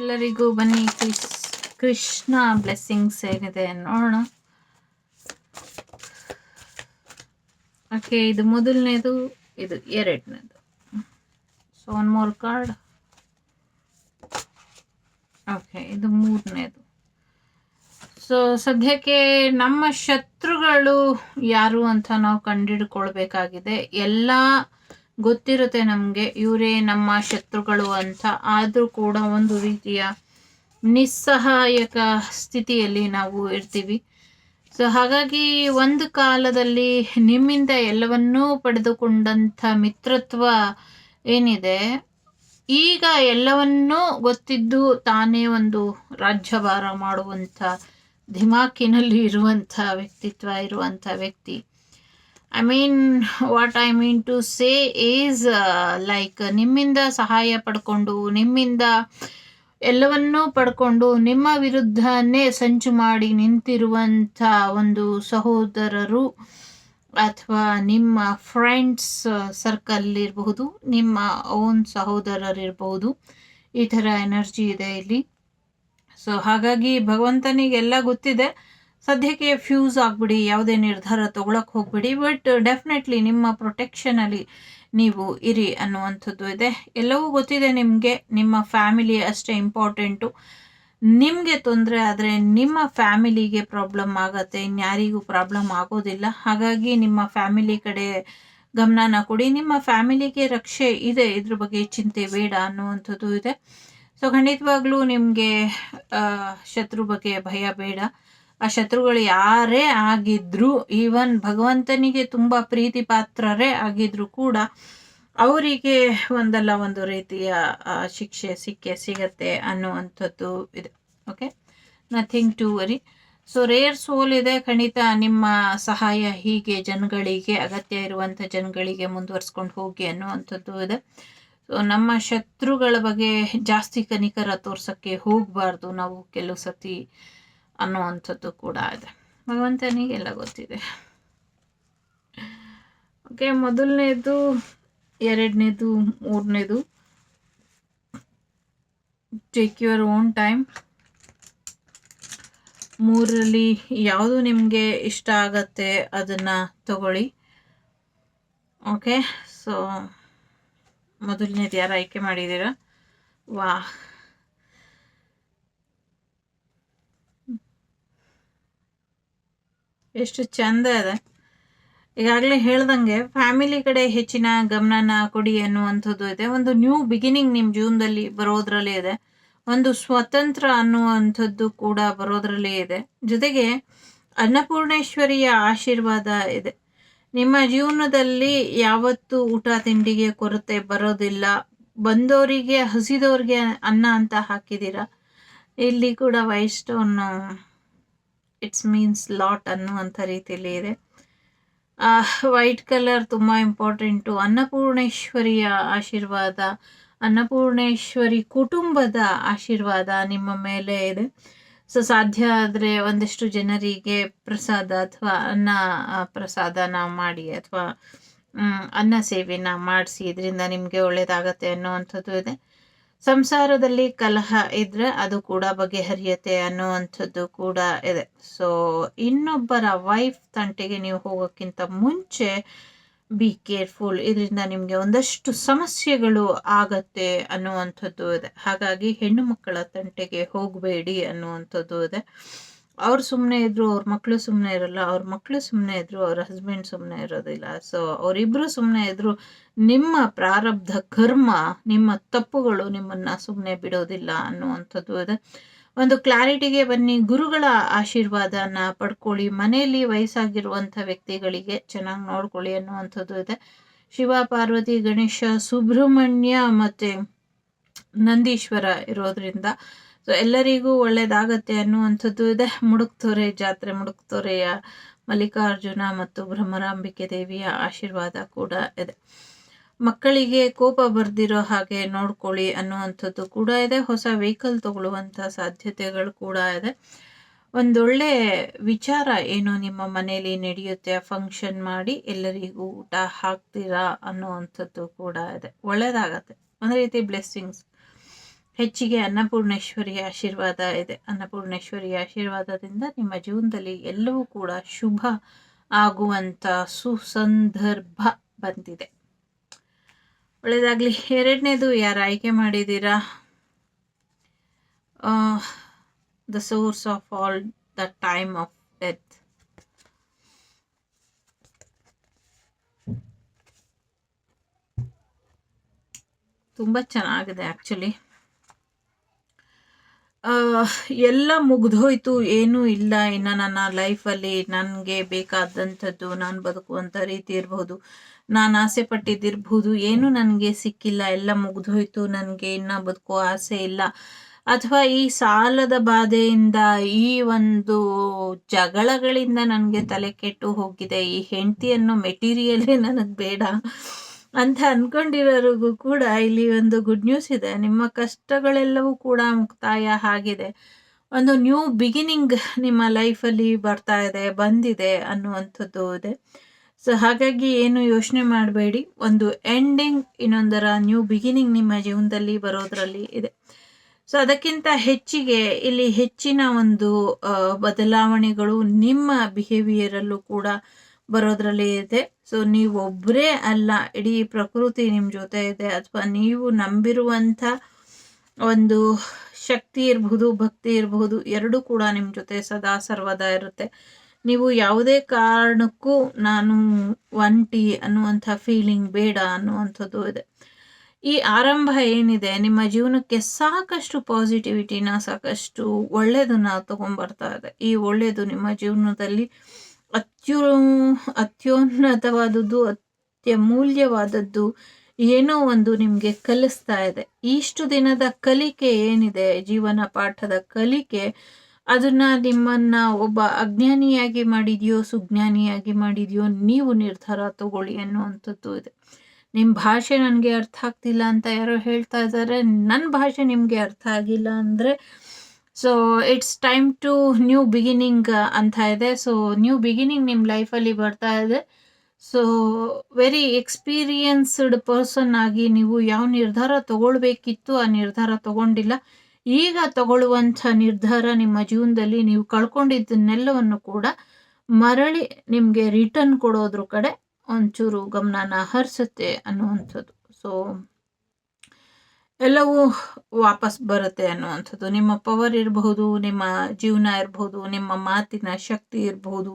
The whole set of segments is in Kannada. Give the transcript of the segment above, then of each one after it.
ಎಲ್ಲರಿಗೂ. ಬನ್ನಿ ಕೃಷ್ಣ ಬ್ಲೆಸ್ಸಿಂಗ್ಸ್ ಏನಿದೆ ನೋಡೋಣ. ಓಕೆ ಇದು ಮೊದಲನೇದು, ಇದು ಎರಡನೇದು. So one more card okay ಇದು ಮೂರನೇದು. ಸೊ ಸದ್ಯಕ್ಕೆ ನಮ್ಮ ಶತ್ರುಗಳು ಯಾರು ಅಂತ ನಾವು ಕಂಡಿಡ್ಕೊಳ್ಬೇಕಾಗಿದೆ ಎಲ್ಲ ಗೊತ್ತಿರುತ್ತೆ ನಮಗೆ. ಇವರೇ ನಮ್ಮ ಶತ್ರುಗಳು ಅಂತ. ಆದರೂ ಕೂಡ ಒಂದು ರೀತಿಯ ನಿಸ್ಸಹಾಯಕ ಸ್ಥಿತಿಯಲ್ಲಿ ನಾವು ಇರ್ತೀವಿ. ಸೊ ಹಾಗಾಗಿ ಒಂದು ಕಾಲದಲ್ಲಿ ನಿಮ್ಮಿಂದ ಎಲ್ಲವನ್ನೂ ಪಡೆದುಕೊಂಡಂಥ ಮಿತ್ರತ್ವ ಏನಿದೆ, ಈಗ ಎಲ್ಲವನ್ನೂ ಗೊತ್ತಿದ್ದು ತಾನೇ ಒಂದು ರಾಜ್ಯಭಾರ ಮಾಡುವಂಥ ಧಿಮಾಕಿನಲ್ಲಿ ಇರುವಂಥ ವ್ಯಕ್ತಿತ್ವ ಇರುವಂಥ ವ್ಯಕ್ತಿ. I mean what I mean to say is like ನಿಮ್ಮಿಂದ ಸಹಾಯ ಪಡ್ಕೊಂಡು, ನಿಮ್ಮಿಂದ ಎಲ್ಲವನ್ನೂ ಪಡ್ಕೊಂಡು, ನಿಮ್ಮ ವಿರುದ್ಧನೇ ಸಂಚು ಮಾಡಿ ನಿಂತಿರುವಂಥ ಒಂದು ಸಹೋದರರು ಅಥವಾ ನಿಮ್ಮ ಫ್ರೆಂಡ್ಸ್ ಸರ್ಕಲ್ ಇರಬಹುದು, ನಿಮ್ಮ ಓನ್ ಸಹೋದರರಿರಬಹುದು. ಈ ಥರ ಎನರ್ಜಿ ಇದೆ ಇಲ್ಲಿ. ಸೊ ಹಾಗಾಗಿ ಭಗವಂತನಿಗೆಲ್ಲ ಗೊತ್ತಿದೆ. ಸದ್ಯಕ್ಕೆ ಫ್ಯೂಸ್ ಆಗಿಬಿಡಿ, ಯಾವುದೇ ನಿರ್ಧಾರ ತೊಗೊಳಕ್ಕೆ ಹೋಗ್ಬಿಡಿ, ಬಟ್ ಡೆಫಿನೆಟ್ಲಿ ನಿಮ್ಮ ಪ್ರೊಟೆಕ್ಷನಲ್ಲಿ ನೀವು ಇರಿ ಅನ್ನುವಂಥದ್ದು ಇದೆ. ಎಲ್ಲವೂ ಗೊತ್ತಿದೆ ನಿಮಗೆ, ನಿಮ್ಮ ಫ್ಯಾಮಿಲಿ ಅಷ್ಟೇ ಇಂಪಾರ್ಟೆಂಟು ನಿಮಗೆ ತೊಂದರೆ ಆದರೆ ನಿಮ್ಮ ಫ್ಯಾಮಿಲಿಗೆ ಪ್ರಾಬ್ಲಮ್ ಆಗತ್ತೆ, ಇನ್ಯಾರಿಗೂ ಪ್ರಾಬ್ಲಮ್ ಆಗೋದಿಲ್ಲ. ಹಾಗಾಗಿ ನಿಮ್ಮ ಫ್ಯಾಮಿಲಿ ಕಡೆ ಗಮನನ ಕೊಡಿ, ನಿಮ್ಮ ಫ್ಯಾಮಿಲಿಗೆ ರಕ್ಷೆ ಇದೆ, ಇದ್ರ ಬಗ್ಗೆ ಚಿಂತೆ ಬೇಡ ಅನ್ನುವಂಥದ್ದು ಇದೆ. ಸೊ ಖಂಡಿತವಾಗ್ಲೂ ನಿಮಗೆ ಶತ್ರು ಬಗ್ಗೆ ಭಯ ಬೇಡ. ಆ ಶತ್ರುಗಳು ಯಾರೇ ಆಗಿದ್ರು ಈವನ್ ಭಗವಂತನಿಗೆ ತುಂಬ ಪ್ರೀತಿ ಪಾತ್ರರೇ ಆಗಿದ್ರು ಕೂಡ ಅವರಿಗೆ ಒಂದಲ್ಲ ಒಂದು ರೀತಿಯ ಶಿಕ್ಷೆ ಸಿಕ್ಕೆ ಸಿಗತ್ತೆ ಅನ್ನುವಂಥದ್ದು ಇದೆ. Okay nothing to worry so rare soul ಇದೆ. ಖಂಡಿತ ನಿಮ್ಮ ಸಹಾಯ ಹೀಗೆ ಜನಗಳಿಗೆ, ಅಗತ್ಯ ಇರುವಂಥ ಜನಗಳಿಗೆ ಮುಂದುವರ್ಸ್ಕೊಂಡು ಹೋಗಿ ಅನ್ನುವಂಥದ್ದು ಇದೆ. ಸೊ ನಮ್ಮ ಶತ್ರುಗಳ ಬಗ್ಗೆ ಜಾಸ್ತಿ ಕನಿಕರ ತೋರ್ಸೋಕ್ಕೆ ಹೋಗಬಾರ್ದು. ನಾವು ಕೆಲವು ಸತಿ ಅನ್ನುವಂಥದ್ದು ಕೂಡ ಇದೆ. ಭಗವಂತನಿಗೆಲ್ಲ ಗೊತ್ತಿದೆ. ಓಕೆ, ಮೊದಲನೇದು, ಎರಡನೇದು, ಮೂರನೇದು. ಟೇಕ್ ಯುವರ್ ಓನ್ ಟೈಮ್ ಮೂರರಲ್ಲಿ ಯಾವುದು ನಿಮಗೆ ಇಷ್ಟ ಆಗತ್ತೆ ಅದನ್ನು ತಗೊಳ್ಳಿ. ಓಕೆ ಸೊ ಮೊದಲನೇದು ಯಾರು ಆಯ್ಕೆ ಮಾಡಿದ್ದೀರಾ? ವಾ ಎಷ್ಟು ಚಂದ ಇದೆ ಈಗಾಗಲೇ ಹೇಳ್ದಂಗೆ ಫ್ಯಾಮಿಲಿ ಕಡೆ ಹೆಚ್ಚಿನ ಗಮನನ ಕೊಡಿ ಅನ್ನುವಂಥದ್ದು ಇದೆ. ಒಂದು ನ್ಯೂ ಬಿಗಿನಿಂಗ್ ನಿಮ್ಮ ಜೀವನದಲ್ಲಿ ಬರೋದ್ರಲ್ಲಿ ಇದೆ. ಒಂದು ಸ್ವತಂತ್ರ ಅನ್ನುವಂಥದ್ದು ಕೂಡ ಬರೋದ್ರಲ್ಲಿ ಇದೆ. ಜೊತೆಗೆ ಅನ್ನಪೂರ್ಣೇಶ್ವರಿಯ ಆಶೀರ್ವಾದ ಇದೆ. ನಿಮ್ಮ ಜೀವನದಲ್ಲಿ ಯಾವತ್ತೂ ಊಟ ತಿಂಡಿಗೆ ಕೊರತೆ ಬರೋದಿಲ್ಲ. ಬಂದವರಿಗೆ ಹಸಿದವ್ರಿಗೆ ಅನ್ನ ಅಂತ ಹಾಕಿದ್ದೀರಾ ಇಲ್ಲಿ ಕೂಡ ವೈಸ್ಟೋನು ಇಟ್ಸ್ ಮೀನ್ಸ್ ಲಾಟ್ ಅನ್ನುವಂಥ ರೀತಿಯಲ್ಲಿ ಇದೆ. ವೈಟ್ ಕಲರ್ ತುಂಬ ಇಂಪಾರ್ಟೆಂಟು ಅನ್ನಪೂರ್ಣೇಶ್ವರಿಯ ಆಶೀರ್ವಾದ, ಅನ್ನಪೂರ್ಣೇಶ್ವರಿ ಕುಟುಂಬದ ಆಶೀರ್ವಾದ ನಿಮ್ಮ ಮೇಲೆ ಇದೆ. ಸೊ ಸಾಧ್ಯ ಆದರೆ ಒಂದಷ್ಟು ಜನರಿಗೆ ಪ್ರಸಾದ ಅಥವಾ ಅನ್ನ ಪ್ರಸಾದನ ಮಾಡಿ ಅಥವಾ ಅನ್ನ ಸೇವೆನ ಮಾಡಿಸಿ, ಇದರಿಂದ ನಿಮಗೆ ಒಳ್ಳೆಯದಾಗತ್ತೆ ಅನ್ನುವಂಥದ್ದು ಇದೆ. ಸಂಸಾರದಲ್ಲಿ ಕಲಹ ಇದ್ರೆ ಅದು ಕೂಡ ಬಗೆಹರಿಯುತ್ತೆ ಅನ್ನುವಂಥದ್ದು ಕೂಡ ಇದೆ. ಸೊ ಇನ್ನೊಬ್ಬರ ವೈಫ್ ತಂಟೆಗೆ ನೀವು ಹೋಗೋಕ್ಕಿಂತ ಮುಂಚೆ ಬಿ ಕೇರ್ಫುಲ್ ಇದರಿಂದ ನಿಮಗೆ ಒಂದಷ್ಟು ಸಮಸ್ಯೆಗಳು ಆಗತ್ತೆ ಅನ್ನುವಂಥದ್ದು ಇದೆ. ಹಾಗಾಗಿ ಹೆಣ್ಣು ಮಕ್ಕಳ ತಂಟೆಗೆ ಹೋಗಬೇಡಿ ಅನ್ನುವಂಥದ್ದು ಇದೆ. ಅವ್ರು ಸುಮ್ಮನೆ ಇದ್ರು, ಅವ್ರ ಮಕ್ಕಳು ಸುಮ್ಮನೆ ಇರಲ್ಲ, ಅವ್ರ ಮಕ್ಕಳು ಸುಮ್ಮನೆ ಇದ್ರು, ಅವ್ರ ಹಸ್ಬೆಂಡ್ ಸುಮ್ಮನೆ ಇರೋದಿಲ್ಲ. ಸೊ ಅವರಿಬ್ರು ಸುಮ್ಮನೆ ಇದ್ರು, ನಿಮ್ಮ ಪ್ರಾರಬ್ಧ ಕರ್ಮ, ನಿಮ್ಮ ತಪ್ಪುಗಳು ನಿಮ್ಮನ್ನ ಸುಮ್ಮನೆ ಬಿಡೋದಿಲ್ಲ ಅನ್ನುವಂಥದ್ದು ಇದೆ. ಒಂದು ಕ್ಲಾರಿಟಿಗೆ ಬನ್ನಿ, ಗುರುಗಳ ಆಶೀರ್ವಾದನ ಪಡ್ಕೊಳ್ಳಿ, ಮನೆಯಲ್ಲಿ ವಯಸ್ಸಾಗಿರುವಂಥ ವ್ಯಕ್ತಿಗಳಿಗೆ ಚೆನ್ನಾಗಿ ನೋಡ್ಕೊಳ್ಳಿ ಅನ್ನುವಂಥದ್ದು ಇದೆ. ಶಿವ, ಪಾರ್ವತಿ, ಗಣೇಶ, ಸುಬ್ರಹ್ಮಣ್ಯ ಮತ್ತು ನಂದೀಶ್ವರ ಇರೋದ್ರಿಂದ ಸೊ ಎಲ್ಲರಿಗೂ ಒಳ್ಳೇದಾಗತ್ತೆ ಅನ್ನುವಂಥದ್ದು ಇದೆ. ಮುಡುಕ್ತೊರೆ ಜಾತ್ರೆ, ಮುಡುಕ್ತೊರೆಯ ಮಲ್ಲಿಕಾರ್ಜುನ ಮತ್ತು ಭ್ರಮರಾಂಬಿಕೆ ದೇವಿಯ ಆಶೀರ್ವಾದ ಕೂಡ ಇದೆ. ಮಕ್ಕಳಿಗೆ ಕೋಪ ಬರ್ದಿರೋ ಹಾಗೆ ನೋಡ್ಕೊಳ್ಳಿ ಅನ್ನುವಂಥದ್ದು ಕೂಡ ಇದೆ. ಹೊಸ ವೆಹಿಕಲ್ ತಗೊಳ್ಳುವಂಥ ಸಾಧ್ಯತೆಗಳು ಕೂಡ ಇದೆ. ಒಂದೊಳ್ಳೆ ವಿಚಾರ ಏನು ನಿಮ್ಮ ಮನೆಯಲ್ಲಿ ನಡೆಯುತ್ತೆ ಫಂಕ್ಷನ್ ಮಾಡಿ ಎಲ್ಲರಿಗೂ ಊಟ ಹಾಕ್ತೀರಾ ಅನ್ನುವಂಥದ್ದು ಕೂಡ ಇದೆ. ಒಳ್ಳೆಯದಾಗತ್ತೆ ಒಂದು ರೀತಿ ಬ್ಲೆಸ್ಸಿಂಗ್ಸ್ ಹೆಚ್ಚಿಗೆ ಅನ್ನಪೂರ್ಣೇಶ್ವರಿಯ ಆಶೀರ್ವಾದ ಇದೆ. ಅನ್ನಪೂರ್ಣೇಶ್ವರಿಯ ಆಶೀರ್ವಾದದಿಂದ ನಿಮ್ಮ ಜೀವನದಲ್ಲಿ ಎಲ್ಲವೂ ಕೂಡ ಶುಭ ಆಗುವಂಥ ಸುಸಂದರ್ಭ ಬಂದಿದೆ. ಒಳ್ಳೆಯದಾಗಲಿ. ಎರಡನೇದು ಯಾರು ಆಯ್ಕೆ ಮಾಡಿದ್ದೀರಾ? The source of all the time of death ತುಂಬ ಚೆನ್ನಾಗಿದೆ ಆ್ಯಕ್ಚುಲಿ ಎಲ್ಲ ಮುಗ್ದೋಯ್ತು ಏನೂ ಇಲ್ಲ. ಇನ್ನು ನನ್ನ ಲೈಫಲ್ಲಿ ನನಗೆ ಬೇಕಾದಂಥದ್ದು, ನಾನು ಬದುಕುವಂಥ ರೀತಿ ಇರ್ಬೋದು. ನಾನು ಆಸೆ ಪಟ್ಟಿದ್ದಿರ್ಬೋದು. ಏನೂ ನನಗೆ ಸಿಕ್ಕಿಲ್ಲ. ಎಲ್ಲ ಮುಗ್ದೋಯ್ತು ನನಗೆ ಇನ್ನು ಬದುಕೋ ಆಸೆ ಇಲ್ಲ. ಅಥವಾ ಈ ಸಾಲದ ಬಾಧೆಯಿಂದ ಈ ಒಂದು ಜಗಳಗಳಿಂದ ನನಗೆ ತಲೆ ಕೆಟ್ಟು ಹೋಗಿದೆ. ಈ ಹೆಂಡತಿಯನ್ನು ಮೆಟೀರಿಯಲ್ಲೇ ನನಗೆ ಬೇಡ. ಅಂತ ಅಂದ್ಕೊಂಡಿರೋರಿಗೂ ಕೂಡ ಇಲ್ಲಿ ಒಂದು ಗುಡ್ ನ್ಯೂಸ್ ಇದೆ. ನಿಮ್ಮ ಕಷ್ಟಗಳೆಲ್ಲವೂ ಕೂಡ ಮುಕ್ತಾಯ ಆಗಿದೆ. ಒಂದು ನ್ಯೂ ಬಿಗಿನಿಂಗ್ ನಿಮ್ಮ ಲೈಫಲ್ಲಿ ಬರ್ತಾ ಇದೆ, ಬಂದಿದೆ ಅನ್ನುವಂಥದ್ದು ಇದೆ. ಸೊ ಹಾಗಾಗಿ ಏನು ಯೋಚನೆ ಮಾಡಬೇಡಿ. ಒಂದು ಎಂಡಿಂಗ್ ಇನ್ನೊಂದರ ನ್ಯೂ ಬಿಗಿನಿಂಗ್ ನಿಮ್ಮ ಜೀವನದಲ್ಲಿ ಬರೋದ್ರಲ್ಲಿ ಇದೆ. ಸೊ ಅದಕ್ಕಿಂತ ಹೆಚ್ಚಿಗೆ ಇಲ್ಲಿ ಹೆಚ್ಚಿನ ಒಂದು ಬದಲಾವಣೆಗಳು ನಿಮ್ಮ ಬಿಹೇವಿಯರಲ್ಲೂ ಕೂಡ ಬರೋದ್ರಲ್ಲಿ ಇದೆ. ಸೊ ನೀವು ಒಬ್ಬರೇ ಅಲ್ಲ, ಇಡೀ ಪ್ರಕೃತಿ ನಿಮ್ಮ ಜೊತೆ ಇದೆ. ಅಥವಾ ನೀವು ನಂಬಿರುವಂಥ ಒಂದು ಶಕ್ತಿ ಇರಬಹುದು ಭಕ್ತಿ ಇರಬಹುದು ಎರಡೂ ಕೂಡ ನಿಮ್ಮ ಜೊತೆ ಸದಾ ಸರ್ವದಾ ಇರುತ್ತೆ. ನೀವು ಯಾವುದೇ ಕಾರಣಕ್ಕೂ ನಾನು ಒಂಟಿ ಅನ್ನುವಂಥ ಫೀಲಿಂಗ್ ಬೇಡ ಅನ್ನುವಂಥದ್ದು ಇದೆ. ಈ ಆರಂಭ ಏನಿದೆ, ನಿಮ್ಮ ಜೀವನಕ್ಕೆ ಸಾಕಷ್ಟು ಪಾಸಿಟಿವಿಟಿನ ಸಾಕಷ್ಟು ಒಳ್ಳೆಯದನ್ನ ತಗೊಂಡ್ಬರ್ತಾ ಇದೆ. ಈ ಒಳ್ಳೆಯದು ನಿಮ್ಮ ಜೀವನದಲ್ಲಿ ಅತ್ಯು ಅತ್ಯುನ್ನತವಾದದ್ದು, ಅತ್ಯಮೂಲ್ಯವಾದದ್ದು ಏನೋ ಒಂದು ನಿಮಗೆ ಕಲಿಸ್ತಾ ಇದೆ. ಇಷ್ಟು ದಿನದ ಕಲಿಕೆ ಏನಿದೆ? ಜೀವನ ಪಾಠದ ಕಲಿಕೆ. ಅದನ್ನ ನಿಮ್ಮನ್ನ ಒಬ್ಬ ಅಜ್ಞಾನಿಯಾಗಿ ಮಾಡಿದೆಯೋ, ಸುಜ್ಞಾನಿಯಾಗಿ ಮಾಡಿದೆಯೋ, ನೀವು ನಿರ್ಧಾರ ತಗೊಳ್ಳಿ ಅನ್ನುವಂಥದ್ದು ಇದೆ. ನಿಮ್ಮ ಭಾಷೆ ನನಗೆ ಅರ್ಥ ಆಗ್ತಿಲ್ಲ ಅಂತ ಯಾರೋ ಹೇಳ್ತಾ ಇದ್ದಾರೆ. ನನ್ನ ಭಾಷೆ ನಿಮಗೆ ಅರ್ಥ ಆಗಿಲ್ಲ ಅಂದರೆ so it's time to new beginning ಅಂತ ಇದೆ. ಸೊ ನ್ಯೂ ಬಿಗಿನಿಂಗ್ ನಿಮ್ಮ ಲೈಫಲ್ಲಿ ಬರ್ತಾ ಇದೆ. ಸೊ ವೆರಿ ಎಕ್ಸ್ಪೀರಿಯನ್ಸ್ಡ್ ಪರ್ಸನ್ ಆಗಿ ನೀವು ಯಾವ ನಿರ್ಧಾರ ತಗೊಳ್ಬೇಕಿತ್ತು ಆ ನಿರ್ಧಾರ ತಗೊಂಡಿಲ್ಲ. ಈಗ ತಗೊಳ್ಳುವಂಥ ನಿರ್ಧಾರ ನಿಮ್ಮ ಜೀವನದಲ್ಲಿ ನೀವು ಕಳ್ಕೊಂಡಿದ್ದನ್ನೆಲ್ಲವನ್ನು ಕೂಡ ಮರಳಿ ನಿಮಗೆ ರಿಟರ್ನ್ ಕೊಡೋದ್ರ ಕಡೆ ಒಂಚೂರು ಗಮನನ ಹರಿಸುತ್ತೆ ಅನ್ನುವಂಥದ್ದು. ಸೊ ಎಲ್ಲವೂ ವಾಪಸ್ ಬರುತ್ತೆ ಅನ್ನುವಂಥದ್ದು. ನಿಮ್ಮ ಪವರ್ ಇರಬಹುದು, ನಿಮ್ಮ ಜೀವನ ಇರಬಹುದು, ನಿಮ್ಮ ಮಾತಿನ ಶಕ್ತಿ ಇರಬಹುದು,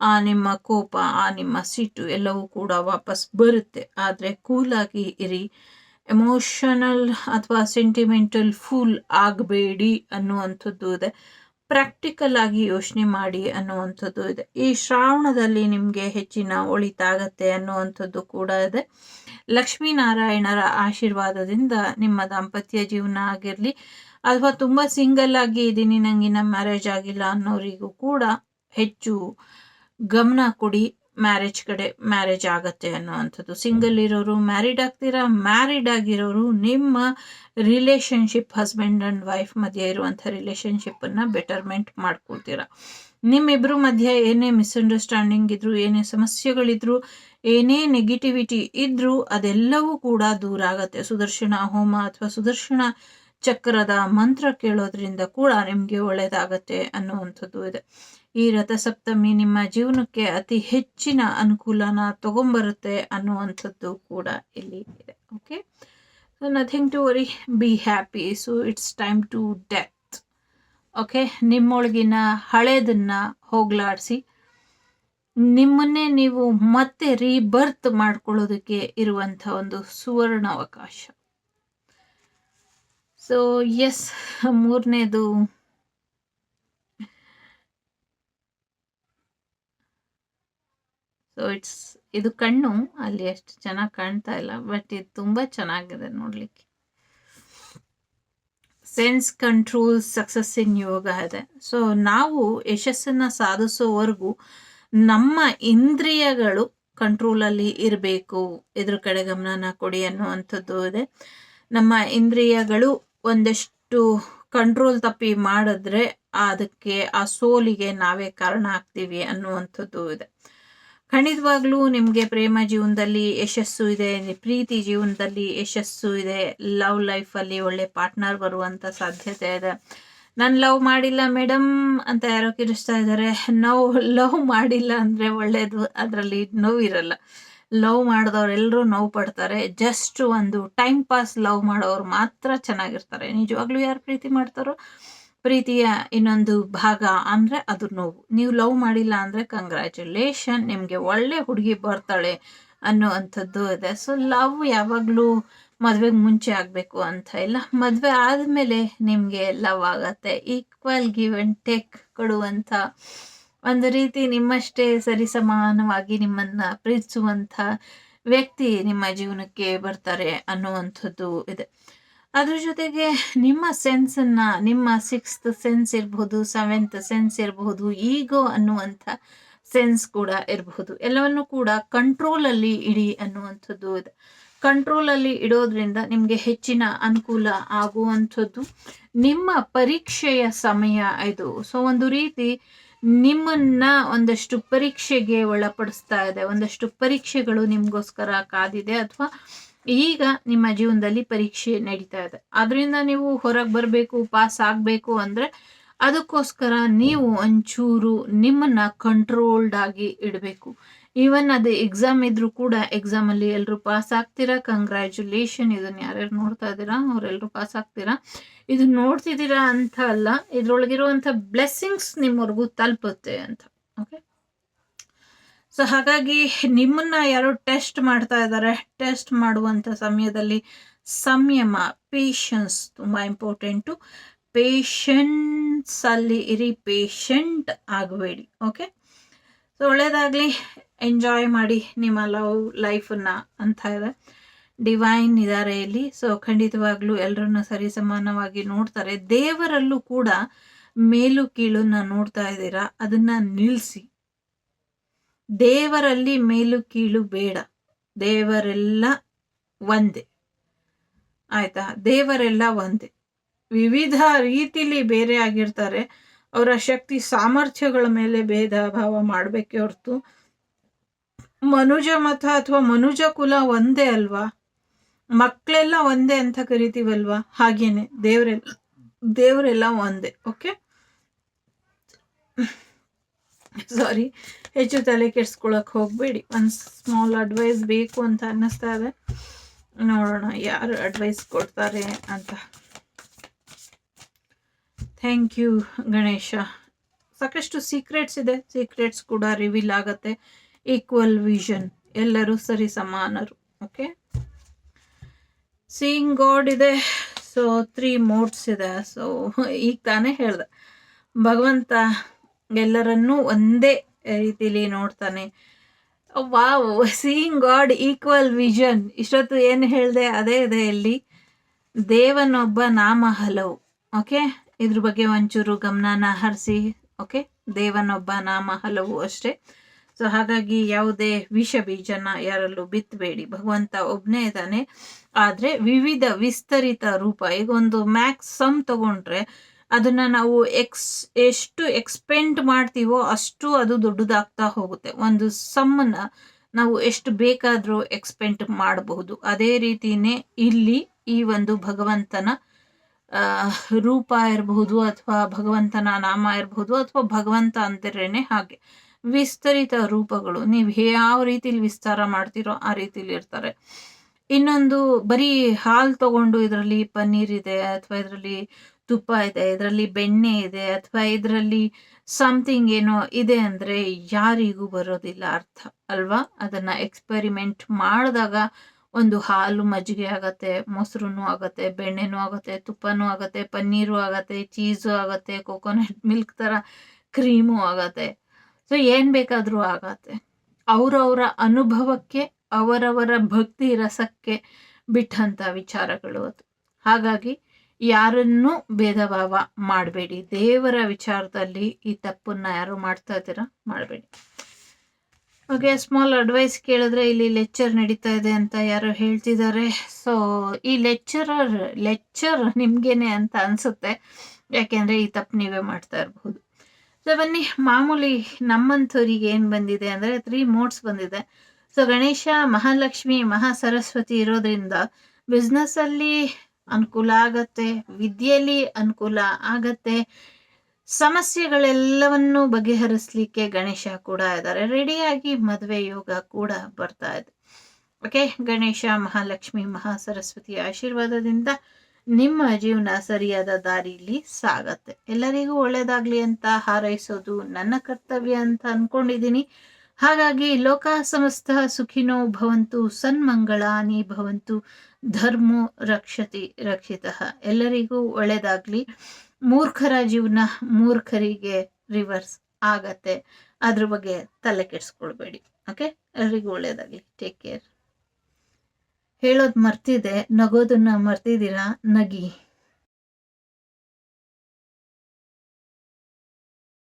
ಆ ನಿಮ್ಮ ಕೋಪ, ಆ ನಿಮ್ಮ ಸಿಟ್ಟು ಎಲ್ಲವೂ ಕೂಡ ವಾಪಸ್ ಬರುತ್ತೆ. ಆದರೆ ಕೂಲಾಗಿ ಇರಿ. ಎಮೋಷನಲ್ ಅಥವಾ ಸೆಂಟಿಮೆಂಟಲ್ ಫುಲ್ ಆಗಬೇಡಿ ಅನ್ನುವಂಥದ್ದು ಇದೆ. ಪ್ರಾಕ್ಟಿಕಲ್ ಆಗಿ ಯೋಚನೆ ಮಾಡಿ ಅನ್ನುವಂಥದ್ದು ಇದೆ. ಈ ಶ್ರಾವಣದಲ್ಲಿ ನಿಮಗೆ ಹೆಚ್ಚಿನ ಒಳಿತಾಗತ್ತೆ ಅನ್ನುವಂಥದ್ದು ಕೂಡ ಇದೆ. ಲಕ್ಷ್ಮೀನಾರಾಯಣರ ಆಶೀರ್ವಾದದಿಂದ ನಿಮ್ಮ ದಾಂಪತ್ಯ ಜೀವನ ಆಗಿರಲಿ, ಅಥವಾ ತುಂಬ ಸಿಂಗಲ್ ಆಗಿ ಇದ್ದೀನಿ ನನಗಿನ್ನ ಮ್ಯಾರೇಜ್ ಆಗಿಲ್ಲ ಅನ್ನೋರಿಗೂ ಕೂಡ ಹೆಚ್ಚು ಗಮನ ಕೊಡಿ. ಮ್ಯಾರೇಜ್ ಕಡೆ ಮ್ಯಾರೇಜ್ ಆಗತ್ತೆ ಅನ್ನುವಂಥದ್ದು. ಸಿಂಗಲ್ ಇರೋರು ಮ್ಯಾರಿಡ್ ಆಗ್ತೀರಾ? ಮ್ಯಾರಿಡ್ ಆಗಿರೋರು ನಿಮ್ಮ ರಿಲೇಶನ್ಶಿಪ್ ಹಸ್ಬೆಂಡ್ ಆ್ಯಂಡ್ ವೈಫ್ ಮಧ್ಯೆ ಇರುವಂಥ ರಿಲೇಶನ್ಶಿಪ್ಪನ್ನು ಬೆಟರ್ಮೆಂಟ್ ಮಾಡ್ಕೊಳ್ತೀರಾ? ನಿಮ್ಮಿಬ್ಬರು ಮಧ್ಯೆ ಏನೇ ಮಿಸ್ಅಂಡರ್ಸ್ಟ್ಯಾಂಡಿಂಗ್ ಇದ್ದರೂ ಏನೇ ಸಮಸ್ಯೆಗಳಿದ್ರು, ಏನೇ ನೆಗೆಟಿವಿಟಿ ಇದ್ದರೂ ಅದೆಲ್ಲವೂ ಕೂಡ ದೂರ ಆಗತ್ತೆ. ಸುದರ್ಶನ ಹೋಮ ಅಥವಾ ಸುದರ್ಶನ ಚಕ್ರದ ಮಂತ್ರ ಕೇಳೋದ್ರಿಂದ ಕೂಡ ನಿಮಗೆ ಒಳ್ಳೆಯದಾಗತ್ತೆ ಅನ್ನುವಂಥದ್ದು ಇದೆ. ಈ ರಥಸಪ್ತಮಿ ನಿಮ್ಮ ಜೀವನಕ್ಕೆ ಅತಿ ಹೆಚ್ಚಿನ ಅನುಕೂಲನ ತಗೊಂಬರುತ್ತೆ ಅನ್ನುವಂಥದ್ದು ಕೂಡ ಇಲ್ಲಿ ಇದೆ okay so nothing to worry be happy so it's time to death okay ನಿಮ್ಮೊಳಗಿನ ಹಳೇದನ್ನ ಹೋಗ್ಲಾಡಿಸಿ, ನಿಮ್ಮನ್ನೇ ನೀವು ಮತ್ತೆ ರೀಬರ್ತ್ ಮಾಡ್ಕೊಳ್ಳೋದಕ್ಕೆ ಇರುವಂಥ ಒಂದು ಸುವರ್ಣ ಅವಕಾಶ ಸೊ ಎಸ್ ಮೂರನೇದು ಸೊ ಇಟ್ಸ್ ಇದು ಕಣ್ಣು, ಅಲ್ಲಿ ಅಷ್ಟು ಚೆನ್ನಾಗಿ ಕಾಣ್ತಾ ಇಲ್ಲ ಬಟ್ ಇದು ತುಂಬ ಚೆನ್ನಾಗಿದೆ ನೋಡಲಿಕ್ಕೆ. Sense control success in yoga ಇದೆ. ಸೊ ನಾವು ಯಶಸ್ಸನ್ನು ಸಾಧಿಸೋವರೆಗೂ ನಮ್ಮ ಇಂದ್ರಿಯಗಳು ಕಂಟ್ರೋಲಲ್ಲಿ ಇರಬೇಕು. ಇದ್ರ ಕಡೆ ಗಮನನ ಕೊಡಿ ಅನ್ನುವಂಥದ್ದು ಇದೆ. ನಮ್ಮ ಇಂದ್ರಿಯಗಳು ಒಂದಷ್ಟು ಕಂಟ್ರೋಲ್ ತಪ್ಪಿ ಮಾಡಿದ್ರೆ, ಅದಕ್ಕೆ ಆ ಸೋಲಿಗೆ ನಾವೇ ಕಾರಣ ಆಗ್ತೀವಿ ಅನ್ನುವಂಥದ್ದು ಇದೆ. ಖಂಡಿತವಾಗ್ಲೂ ನಿಮಗೆ ಪ್ರೇಮ ಜೀವನದಲ್ಲಿ ಯಶಸ್ಸು ಇದೆ, ಪ್ರೀತಿ ಜೀವನದಲ್ಲಿ ಯಶಸ್ಸು ಇದೆ ಲವ್ ಲೈಫಲ್ಲಿ ಒಳ್ಳೆ ಪಾರ್ಟ್ನರ್ ಬರುವಂಥ ಸಾಧ್ಯತೆ ಇದೆ. ನಾನು ಲವ್ ಮಾಡಿಲ್ಲ ಮೇಡಮ್ ಅಂತ ಯಾರೋ ಕಿರಿಸ್ತಾ ಇದ್ದಾರೆ ನಾವು ಲವ್ ಮಾಡಿಲ್ಲ ಅಂದರೆ ಒಳ್ಳೆಯದು ಅದರಲ್ಲಿ ನೋವಿರಲ್ಲ. ಲವ್ ಮಾಡಿದವರೆಲ್ಲರೂ ನೋವು ಪಡ್ತಾರೆ. ಜಸ್ಟ್ ಒಂದು ಟೈಮ್ ಪಾಸ್ ಲವ್ ಮಾಡೋರು ಮಾತ್ರ ಚೆನ್ನಾಗಿರ್ತಾರೆ. ನಿಜವಾಗ್ಲೂ ಯಾರು ಪ್ರೀತಿ ಮಾಡ್ತಾರೋ ಪ್ರೀತಿಯ ಇನ್ನೊಂದು ಭಾಗ ಅಂದರೆ ಅದು ನೋವು. ನೀವು ಲವ್ ಮಾಡಿಲ್ಲ ಅಂದರೆ ಕಂಗ್ರ್ಯಾಚುಲೇಷನ್ ನಿಮಗೆ ಒಳ್ಳೆ ಹುಡುಗಿ ಬರ್ತಾಳೆ ಅನ್ನುವಂಥದ್ದು ಇದೆ. ಸೊ ಲವ್ ಯಾವಾಗಲೂ ಮದುವೆಗೆ ಮುಂಚೆ ಆಗಬೇಕು ಅಂತ ಇಲ್ಲ. ಮದುವೆ ಆದಮೇಲೆ ನಿಮಗೆ ಲವ್ ಆಗತ್ತೆ. ಈಕ್ವಲ್ ಗಿವ್ ಆ್ಯಂಡ್ ಟೇಕ್ ಕೊಡುವಂಥ ಒಂದು ರೀತಿ ನಿಮ್ಮಷ್ಟೇ ಸರಿಸಮಾನವಾಗಿ ನಿಮ್ಮನ್ನು ಪ್ರೀತಿಸುವಂಥ ವ್ಯಕ್ತಿ ನಿಮ್ಮ ಜೀವನಕ್ಕೆ ಬರ್ತಾರೆ ಅನ್ನುವಂಥದ್ದು ಇದೆ. ಅದ್ರ ಜೊತೆಗೆ ನಿಮ್ಮ ಸೆನ್ಸನ್ನು ನಿಮ್ಮ ಸಿಕ್ಸ್ತ್ ಸೆನ್ಸ್ ಇರಬಹುದು ಸೆವೆಂತ್ ಸೆನ್ಸ್ ಇರಬಹುದು ಈಗೋ ಅನ್ನುವಂಥ ಸೆನ್ಸ್ ಕೂಡ ಇರಬಹುದು. ಎಲ್ಲವನ್ನು ಕೂಡ ಕಂಟ್ರೋಲಲ್ಲಿ ಇಡಿ ಅನ್ನುವಂಥದ್ದು ಇದೆ. ಕಂಟ್ರೋಲಲ್ಲಿ ಇಡೋದ್ರಿಂದ ನಿಮಗೆ ಹೆಚ್ಚಿನ ಅನುಕೂಲ ಆಗುವಂಥದ್ದು. ನಿಮ್ಮ ಪರೀಕ್ಷೆಯ ಸಮಯ ಇದು. ಸೊ ಒಂದು ರೀತಿ ನಿಮ್ಮನ್ನ ಒಂದಷ್ಟು ಪರೀಕ್ಷೆಗೆ ಒಳಪಡಿಸ್ತಾ ಇದೆ. ಒಂದಷ್ಟು ಪರೀಕ್ಷೆಗಳು ನಿಮಗೋಸ್ಕರ ಕಾದಿದೆ ಅಥವಾ ಈಗ ನಿಮ್ಮ ಜೀವನದಲ್ಲಿ ಪರೀಕ್ಷೆ ನಡೀತಾ ಇದೆ. ಅದರಿಂದ ನೀವು ಹೊರಗೆ ಬರಬೇಕು ಪಾಸ್ ಆಗಬೇಕು ಅಂದರೆ ಅದಕ್ಕೋಸ್ಕರ ನೀವು ಒಂಚೂರು ನಿಮ್ಮನ್ನ ಕಂಟ್ರೋಲ್ಡ್ ಆಗಿ ಇಡಬೇಕು. ಈವನ್ ಅದು ಎಕ್ಸಾಮ್ ಇದ್ರೂ ಕೂಡ ಎಕ್ಸಾಮಲ್ಲಿ ಎಲ್ಲರೂ ಪಾಸ್ ಆಗ್ತೀರಾ? ಕಂಗ್ರ್ಯಾಚುಲೇಷನ್ ಇದನ್ನ ಯಾರ್ಯಾರು ನೋಡ್ತಾ ಇದ್ದೀರಾ? ಅವರೆಲ್ಲರೂ ಪಾಸ್ ಆಗ್ತೀರಾ? ಇದು ನೋಡ್ತಿದ್ದೀರಾ ಅಂತ ಅಲ್ಲ, ಇದರೊಳಗಿರುವಂಥ ಬ್ಲೆಸ್ಸಿಂಗ್ಸ್ ನಿಮ್ಮವರೆಗೂ ತಲುಪುತ್ತೆ ಅಂತ. ಓಕೆ ಸೊ ಹಾಗಾಗಿ ನಿಮ್ಮನ್ನ ಯಾರು ಟೆಸ್ಟ್ ಮಾಡ್ತಾ ಇದ್ದಾರೆ. ಟೆಸ್ಟ್ ಮಾಡುವಂಥ ಸಮಯದಲ್ಲಿ ಸಂಯಮ ಪೇಷನ್ಸ್ ತುಂಬ ಇಂಪಾರ್ಟೆಂಟು ಪೇಷನ್ಸ್ ಅಲ್ಲಿ ಇರಿ ಪೇಷಂಟ್ ಆಗಬೇಡಿ ಓಕೆ ಸೊ ಒಳ್ಳೇದಾಗಲಿ. ಎಂಜಾಯ್ ಮಾಡಿ ನಿಮ್ಮ ಲವ್ ಲೈಫನ್ನು ಅಂತ ಇದೆ. ಡಿವೈನ್ ಇದ್ದಾರೆ ಇಲ್ಲಿ. ಸೊ ಖಂಡಿತವಾಗ್ಲೂ ಎಲ್ಲರನ್ನ ಸರಿ ಸಮಾನವಾಗಿ ನೋಡ್ತಾರೆ. ದೇವರಲ್ಲೂ ಕೂಡ ಮೇಲು ಕೀಳನ್ನ ನೋಡ್ತಾ ಇದ್ದೀರಾ. ಅದನ್ನ ನಿಲ್ಲಿಸಿ ದೇವರಲ್ಲಿ ಮೇಲು ಕೀಳು ಬೇಡ. ದೇವರೆಲ್ಲ ಒಂದೇ. ಆಯ್ತಾ? ದೇವರೆಲ್ಲ ಒಂದೇ. ವಿವಿಧ ರೀತಿಲಿ ಬೇರೆ ಆಗಿರ್ತಾರೆ. ಅವರ ಶಕ್ತಿ ಸಾಮರ್ಥ್ಯಗಳ ಮೇಲೆ ಭೇದ ಭಾವ ಮಾಡಬೇಕೆ ಹೊರತು ಮನುಜ ಮತ ಅಥವಾ ಮನುಜ ಕುಲ ಒಂದೇ ಅಲ್ವಾ? ಮಕ್ಕಳೆಲ್ಲ ಒಂದೇ ಅಂತ ಕರಿತೀವಲ್ವಾ? ಹಾಗೇನೆ ದೇವರೆಲ್ಲ ದೇವರೆಲ್ಲ ಒಂದೇ, ಓಕೆ? ಸಾರಿ ಹೆಚ್ಚು ತಲೆ ಕೆಡ್ಸ್ಕೊಳಕ್ ಹೋಗಬೇಡಿ. ಒಂದು ಸ್ಮಾಲ್ ಅಡ್ವೈಸ್ ಬೇಕು ಅಂತ ಅನ್ನಿಸ್ತಾ ಇದೆ. ನೋಡೋಣ ಯಾರು ಅಡ್ವೈಸ್ ಕೊಡ್ತಾರೆ ಅಂತ. Thank you Ganesha. ಸಾಕಷ್ಟು ಸೀಕ್ರೆಟ್ಸ್ ಇದೆ. ಸೀಕ್ರೆಟ್ಸ್ ಕೂಡ ರಿವೀಲ್ ಆಗತ್ತೆ. ಈಕ್ವಲ್ ವಿಷನ್ ಎಲ್ಲರೂ ಸರಿ ಸಮಾನರು. ಓಕೆ ಸೀಯಿಂಗ್ ಗಾಡ್ ಇದೆ. ಸೊ ತ್ರೀ ಮೋಡ್ಸ್ ಇದೆ. ಸೊ ಈಗ ತಾನೇ ಹೇಳ್ದೆ. ಭಗವಂತ ಎಲ್ಲರನ್ನೂ ಒಂದೇ ರೀತಿಲಿ ನೋಡ್ತಾನೆ. Wow seeing God equal vision ಇಷ್ಟೊತ್ತು ಏನು ಹೇಳಿದೆ? ಅದೇ ಇದೆ ಇಲ್ಲಿ ದೇವನೊಬ್ಬ ನಾಮ ಹಲವು. ಓಕೆ? ಇದ್ರ ಬಗ್ಗೆ ಒಂಚೂರು ಗಮನನ ಹರಿಸಿ. ಓಕೆ? ದೇವನೊಬ್ಬ ನಾಮ ಹಲವು ಅಷ್ಟೇ. ಸೊ, ಹಾಗಾಗಿ ಯಾವುದೇ ವಿಷ ಬೀಜನ ಯಾರಲ್ಲೂ ಬಿತ್ತಬೇಡಿ ಭಗವಂತ ಒಬ್ಬನೇ ಇದ್ದಾನೆ. ಆದರೆ ವಿವಿಧ ವಿಸ್ತರಿತ ರೂಪ. ಈಗ ಒಂದು ಮ್ಯಾಕ್ಸ್ ಸಮ್ ತಗೊಂಡ್ರೆ ಅದನ್ನ ನಾವು ಎಕ್ಸ್, ಎಷ್ಟು ಎಕ್ಸ್ಪೆಂಡ್ ಮಾಡ್ತೀವೋ ಅಷ್ಟು ಅದು ದೊಡ್ಡದಾಗ್ತಾ ಹೋಗುತ್ತೆ. ಒಂದು ಸಮ್ಮನ್ನ ನಾವು ಎಷ್ಟು ಬೇಕಾದರೂ ಎಕ್ಸ್ಪೆಂಡ್ ಮಾಡಬಹುದು. ಅದೇ ರೀತಿನೇ ಇಲ್ಲಿ ಈ ಒಂದು ಭಗವಂತನ ರೂಪ ಇರಬಹುದು ಅಥವಾ ಭಗವಂತನ ನಾಮ ಇರಬಹುದು ಅಥವಾ ಭಗವಂತ ಅಂತಿರೇನೆ ಹಾಗೆ. ವಿಸ್ತರಿತ ರೂಪಗಳು. ನೀವು ಯಾವ ರೀತಿಲಿ ವಿಸ್ತಾರ ಮಾಡ್ತೀರೋ ಆ ರೀತಿಲಿ ಇರ್ತಾರೆ. ಇನ್ನೊಂದು ಬರೀ ಹಾಲು ತಗೊಂಡು ಇದರಲ್ಲಿ ಪನ್ನೀರ್ ಇದೆ ಅಥವಾ ಇದರಲ್ಲಿ ತುಪ್ಪ ಇದೆ, ಇದರಲ್ಲಿ ಬೆಣ್ಣೆ ಇದೆ ಅಥವಾ ಇದರಲ್ಲಿ ಸಮಥಿಂಗ್ ಏನೋ ಇದೆ ಅಂದರೆ ಯಾರಿಗೂ ಬರೋದಿಲ್ಲ ಅರ್ಥ ಅಲ್ವಾ? ಅದನ್ನು ಎಕ್ಸ್ಪೆರಿಮೆಂಟ್ ಮಾಡಿದಾಗ ಒಂದು ಹಾಲು ಮಜ್ಜಿಗೆ ಆಗತ್ತೆ ಮೊಸರು ಆಗತ್ತೆ, ಬೆಣ್ಣೆನೂ ಆಗತ್ತೆ, ತುಪ್ಪನೂ ಆಗತ್ತೆ, ಪನ್ನೀರು ಆಗತ್ತೆ ಚೀಸು ಆಗತ್ತೆ ಕೊಕೊನಟ್ ಮಿಲ್ಕ್ ಥರ ಕ್ರೀಮು ಆಗತ್ತೆ. ಸೊ ಏನು ಬೇಕಾದರೂ ಆಗತ್ತೆ. ಅವರವರ ಅನುಭವಕ್ಕೆ, ಅವರವರ ಭಕ್ತಿ ರಸಕ್ಕೆ ಬಿಟ್ಟಂಥ ವಿಚಾರಗಳು ಅದು. ಹಾಗಾಗಿ ಯಾರನ್ನೂ ಭೇದ ಭಾವ ಮಾಡಬೇಡಿ. ದೇವರ ವಿಚಾರದಲ್ಲಿ ಈ ತಪ್ಪನ್ನ ಯಾರು ಮಾಡ್ತಾ ಇದ್ದೀರಾ? ಮಾಡಬೇಡಿ. ಓಕೆ ಸ್ಮಾಲ್ ಅಡ್ವೈಸ್ ಕೇಳಿದ್ರೆ ಇಲ್ಲಿ ಲೆಕ್ಚರ್ ನಡೀತಾ ಇದೆ ಅಂತ ಯಾರು ಹೇಳ್ತಿದ್ದಾರೆ. ಸೊ ಈ ಲೆಕ್ಚರರ್ ಲೆಕ್ಚರ್ ನಿಮ್ಗೇನೆ ಅಂತ ಅನ್ಸುತ್ತೆ. ಯಾಕೆಂದ್ರೆ ಈ ತಪ್ಪು ನೀವೇ ಮಾಡ್ತಾ ಇರಬಹುದು ಸೊ ಬನ್ನಿ, ಮಾಮೂಲಿ ನಮ್ಮಂಥವ್ರಿಗೆ ಏನು ಬಂದಿದೆ ಅಂದರೆ ತ್ರೀ ಮೋಡ್ಸ್ ಬಂದಿದೆ. ಸೊ ಗಣೇಶ, ಮಹಾಲಕ್ಷ್ಮಿ ಮಹಾ ಸರಸ್ವತಿ ಇರೋದ್ರಿಂದ ಬಿಸ್ನೆಸ್ಸಲ್ಲಿ ಅನುಕೂಲ ಆಗತ್ತೆ, ವಿದ್ಯೆಯಲ್ಲಿ ಅನುಕೂಲ ಆಗತ್ತೆ. ಸಮಸ್ಯೆಗಳೆಲ್ಲವನ್ನೂ ಬಗೆಹರಿಸ್ಲಿಕ್ಕೆ ಗಣೇಶ ಕೂಡ ಇದ್ದಾರೆ. ರೆಡಿಯಾಗಿ ಮದುವೆ ಯೋಗ ಕೂಡ ಬರ್ತಾ ಇದೆ. ಓಕೆ, ಗಣೇಶ ಮಹಾಲಕ್ಷ್ಮಿ ಮಹಾ ಸರಸ್ವತಿಯ ಆಶೀರ್ವಾದದಿಂದ ನಿಮ್ಮ ಜೀವನ ಸರಿಯಾದ ದಾರಿಯಲ್ಲಿ ಸಾಗತ್ತೆ. ಎಲ್ಲರಿಗೂ ಒಳ್ಳೇದಾಗ್ಲಿ ಅಂತ ಹಾರೈಸೋದು ನನ್ನ ಕರ್ತವ್ಯ ಅಂತ ಅನ್ಕೊಂಡಿದ್ದೀನಿ. ಹಾಗಾಗಿ ಲೋಕ ಸಮಸ್ತ ಸುಖಿನೋ ಭವಂತು ಸನ್ಮಂಗಳಾನಿ ಭವಂತು. ಧರ್ಮೋ ರಕ್ಷತಿ ರಕ್ಷಿತ. ಎಲ್ಲರಿಗೂ ಒಳ್ಳೇದಾಗ್ಲಿ. ಮೂರ್ಖರ ಜೀವನ ಮೂರ್ಖರಿಗೆ ರಿವರ್ಸ್ ಆಗತ್ತೆ. ಅದ್ರ ಬಗ್ಗೆ ತಲೆ ಕೆಡಿಸ್ಕೊಳ್ಬೇಡಿ. ಓಕೆ ಎಲ್ರಿಗೂ ಒಳ್ಳೇದಾಗ್ಲಿ. ಟೇಕ್ ಕೇರ್ ಹೇಳೋದು ಮರ್ತಿದೆ. ನಗೋದನ್ನ ಮರ್ತಿದ್ದೀರಾ? ನಗಿ.